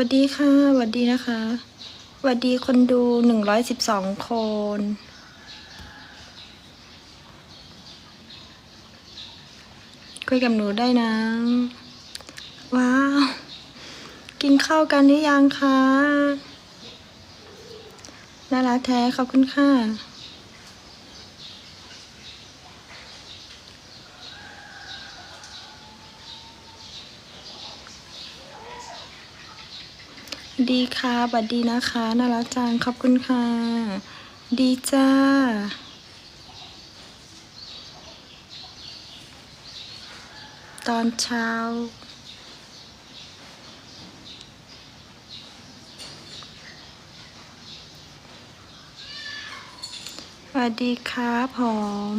วัสดีค่ะสวัสดีนะคะสวัสดีคนดูหนึ่งร้อยสิบสองคนคุยกับหนูได้นะ ว้าว กินข้าวกันหรือยังคะน่ารักแท้ขอบคุณค่ะ ดีค่ะบัดดีนะคะน่ารักจังขอบคุณค่ะ ดีจ้า ตอนเช้า สวัสดีครับผม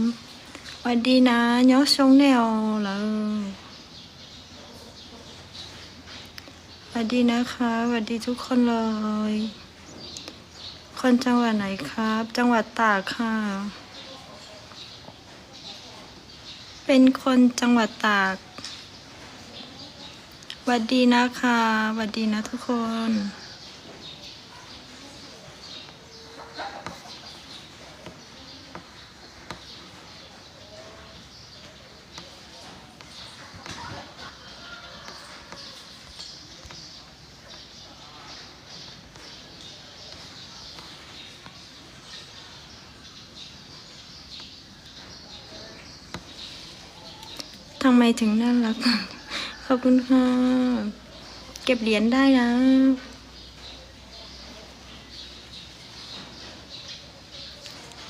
สวัสดีนะยอชงแนวเลย ส วัสดีนะคะสวัสดีทุกคนเลย คนจังหวัดไหนครับ จังหวัดตากค่ะ เป็นคนจังหวัดตากสวัสดีนะคะสวัสดีนะทุกคน ทำไมถึงน่ารัก ขอบคุณค่ะ เก็บเหรียญได้นะ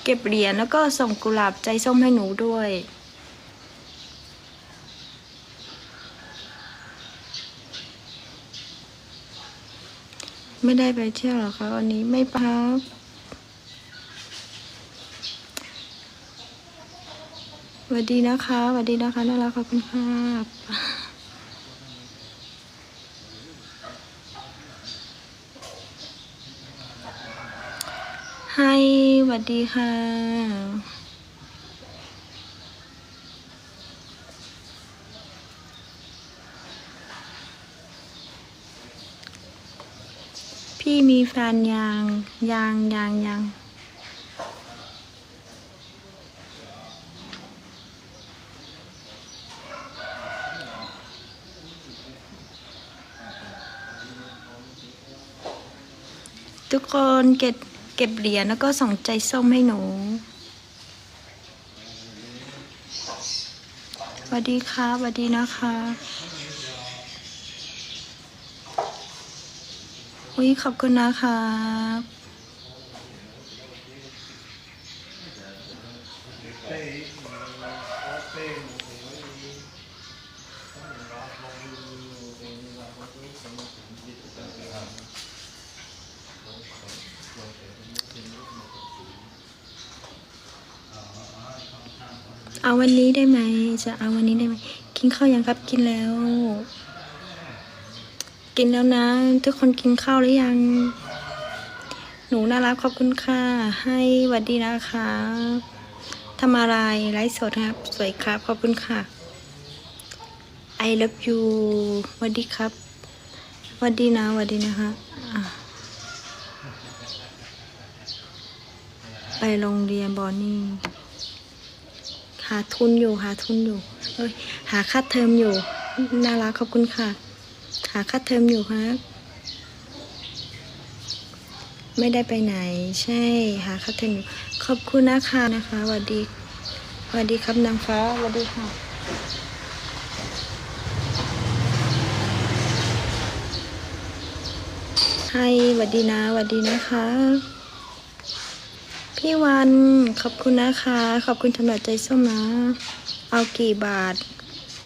เก็บเหรียญแล้วก็ส่งกุหลาบใจส้มให้หนูด้วย ไม่ได้ไปเที่ยวหรอคะวันนี้ไม่พัก สวัสดีนะคะสวัสดีนะคะน่ารักขอบคุณครับให้สวัสดีค่ะพี่มีแฟนยังยังยังยัง ทุกคนเก็บเก็บเหรียญแล้วก็ส่งใจส้มให้หนูสวัสดีค่ะสวัสดีนะคะอุ้ยขอบคุณนะคะเเอาวันนี้ได้ไหม จะเอาวันนี้ได้ไหม กินข้าวยังครับ กินแล้ว กินแล้วนะ ทุกคนกินข้าวหรือยัง หนูน่ารักขอบคุณค่ะ ให้หวัดดีนะคะทำอะไรไลฟ์สดครับ สวยครับ ขอบคุณค่ะ I love you หวัดดีครับหวัดดีนะหวัดดีนะคะไปโรงเรียนบอนนี่ หาทุนอยู่หาทุนอยู่เอ้ยหาค่าเทอมอยู่ น่ารักขอบคุณค่ะ หาค่าเทอมอยู่ครับไม่ได้ไปไหน ใช่หาค่าเทอมอยู่ขอบคุณนะคะนะคะสวัสดีสวัสดีครับนางฟ้าสวัสดีค่ะให้สวัสดีนะสวัสดีนะคะ พี่วัน ขอบคุณนะคะ ขอบคุณสำหรับใจส้มนะ เอากี่บาท